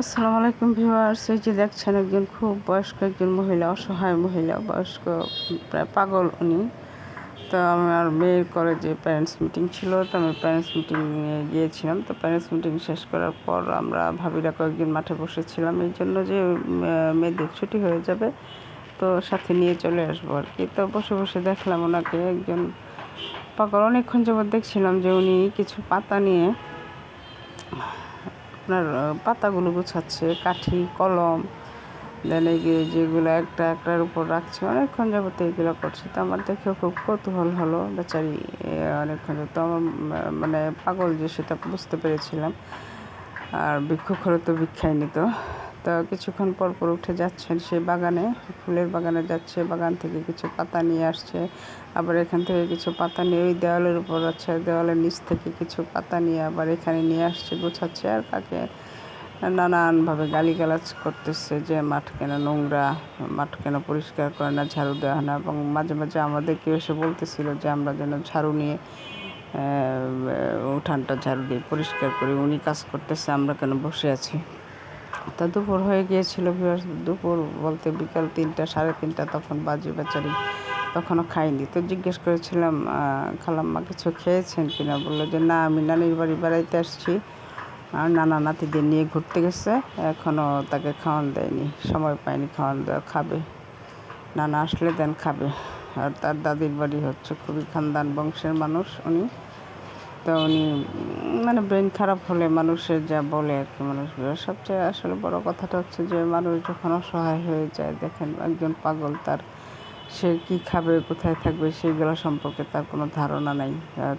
আসসালামু আলাইকুম ভিউয়ার্স, এই যে দেখছেন একজন খুব বয়স্ক একজন মহিলা, অসহায় মহিলা, বয়স্ক, প্রায় পাগল উনি। তো আমার মেয়ের কলেজে প্যারেন্টস মিটিং ছিল, তো আমি প্যারেন্টস মিটিংয়ে গিয়েছিলাম। তো প্যারেন্টস মিটিং শেষ করার পর আমরা ভাবিরা কয়েকদিন মাঠে বসেছিলাম। এই জন্য যে মেয়েদের ছুটি হয়ে যাবে, তো সাথে নিয়ে চলে আসব আর কি। তো বসে বসে দেখলাম ওনাকে একজন পাগল। অনেকক্ষণ যাবৎ দেখছিলাম যে উনি কিছু পাতা নিয়ে আপনার পাতাগুলো গুছাচ্ছে, কাঠি, কলম দেন এই যেগুলো একটা একটার উপর রাখছে, অনেকক্ষণ যাবত এগুলো করছে। তো আমার দেখেও খুব কৌতূহল হলো, বেচারি অনেকক্ষণ তো আমার মানে পাগল যে সেটা বুঝতে পেরেছিলাম। আর ভিক্ষুকরও তো ভিক্ষাই নিত। তো কিছুক্ষণ পর পর উঠে যাচ্ছেন সেই বাগানে, ফুলের বাগানে যাচ্ছে, বাগান থেকে কিছু পাতা নিয়ে আসছে, আবার এখান থেকে কিছু পাতা নিয়ে ওই দেওয়ালের উপর আছে, দেওয়ালের নিচ থেকে কিছু পাতা নিয়ে আবার এখানে নিয়ে আসছে, গোছাচ্ছে আর তাকে নানানভাবে গালিগালাজ করতেছে যে মাঠ কেন নোংরা, মাঠ কেন পরিষ্কার করে না, ঝাড়ু দেওয়া হয় না, এবং মাঝে মাঝে আমাদেরকে এসে বলতেছিল যে আমরা যেন ঝাড়ু নিয়ে উঠানটা ঝাড়ু দিয়ে পরিষ্কার করি, উনি কাজ করতেছে, আমরা কেন বসে আছি। তা দুপুর হয়ে গিয়েছিল দুপুর বলতে বিকাল তিনটা, সাড়ে তিনটা তখন বাজে বেচারি তখনও খাইনি তো জিজ্ঞেস করেছিলাম খালাম্মা কিছু খেয়েছেন কিনা? বলল যে, না, আমি নানির বাড়ি বেড়াইতে আসছি। আর নানা নাতিদের নিয়ে ঘুরতে গেছে। এখনও তাকে খাওয়ান দেয়নি। সময় পায়নি খাওয়ান দেওয়া। খাবে। নানা আসলে দেন খাবে। আর তার দাদির বাড়ি হচ্ছে খুবই খানদান বংশের মানুষ উনি। তো উনি মানে ব্রেন খারাপ হলে মানুষের যা বলে আর কি মানুষ সবচেয়ে আসলে বড় কথাটা হচ্ছে যে মানুষ যখন অসহায় হয়ে যায়, দেখেন একজন পাগল তার, সে কি খাবে, কোথায় থাকবে সেইগুলো সম্পর্কে তার কোনো ধারণা নাই।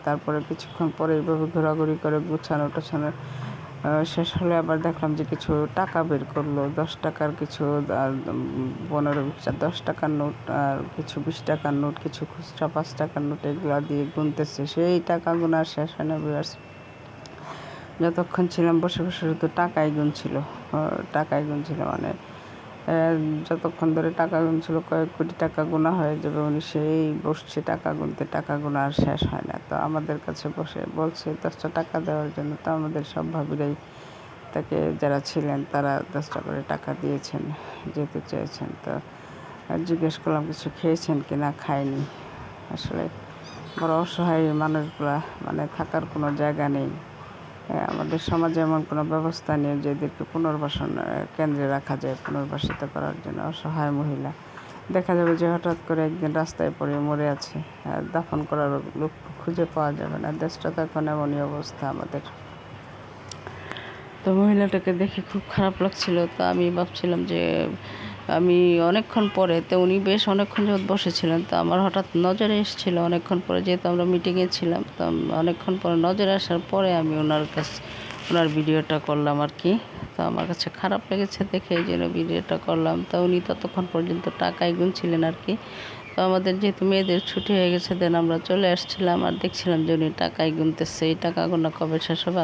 তারপরে কিছুক্ষণ পরে এইভাবে ঘোরাঘুরি করে গুছানো টোছানো শেষ হলে আবার দেখলাম যে কিছু টাকা বের করল, দশ টাকার কিছু পনেরো, দশ টাকার নোট আর কিছু, বিশ টাকার নোট, কিছু খুচরা, পাঁচ টাকার নোট এগুলো দিয়ে গুনতেছে। সেই টাকা গুনার শেষ হয় না যতক্ষণ ছিলাম বসে বসে শুধু টাকাই গুনছিল। টাকাই গুনছিল মানে যতক্ষণ ধরে টাকা গুনছিল, কয়েক কোটি টাকা গোনা হয়ে যাবে উনি সেই বসছে টাকা গুনতে, টাকা গোনা আর শেষ হয় না। তো আমাদের কাছে বসে বলছে দশটা টাকা দেওয়ার জন্য তো আমাদের সব ভাবিরাই তাকে যারা ছিলেন তারা দশটা করে টাকা দিয়েছেন, যেতে চেয়েছেন। তো জিজ্ঞেস করলাম, কিছু খেয়েছেন কি না? খায়নি আসলে বড় অসহায় মানুষগুলা মানে থাকার কোনো জায়গা নেই। আমাদের সমাজে এমন কোনো ব্যবস্থা নেই যে এদেরকে পুনর্বাসন কেন্দ্রে রাখা যায় পুনর্বাসিত করার জন্য অসহায় মহিলা। দেখা যাবে যে হঠাৎ করে একদিন রাস্তায় পড়ে মরে আছে দাফন করার লোক খুঁজে পাওয়া যাবে না। দেশটা তো এখন এমনই অবস্থা আমাদের। তো মহিলাটাকে দেখে খুব খারাপ লাগছিল। তো আমি ভাবছিলাম যে আমি অনেকক্ষণ পরে, তো উনি বেশ অনেকক্ষণ যাবৎ বসেছিলেন, তো আমার হঠাৎ নজরে এসেছিল অনেকক্ষণ পরে, যেহেতু আমরা মিটিংয়ে ছিলাম, তো অনেকক্ষণ পরে নজরে আসার পরে আমি ওনার কাছে, ওনার ভিডিওটা করলাম আর কি। তো আমার কাছে খারাপ লেগেছে দেখে এই জন্য ভিডিওটা করলাম। তো উনি ততক্ষণ পর্যন্ত টাকাই গুনছিলেন আর কি। তো আমাদের যেহেতু মেয়েদের ছুটি হয়ে গেছে দেন আমরা চলে আসছিলাম আর দেখছিলাম যে উনি টাকাই গুনতেছে, এই টাকা গোনা কবে শেষ হবে?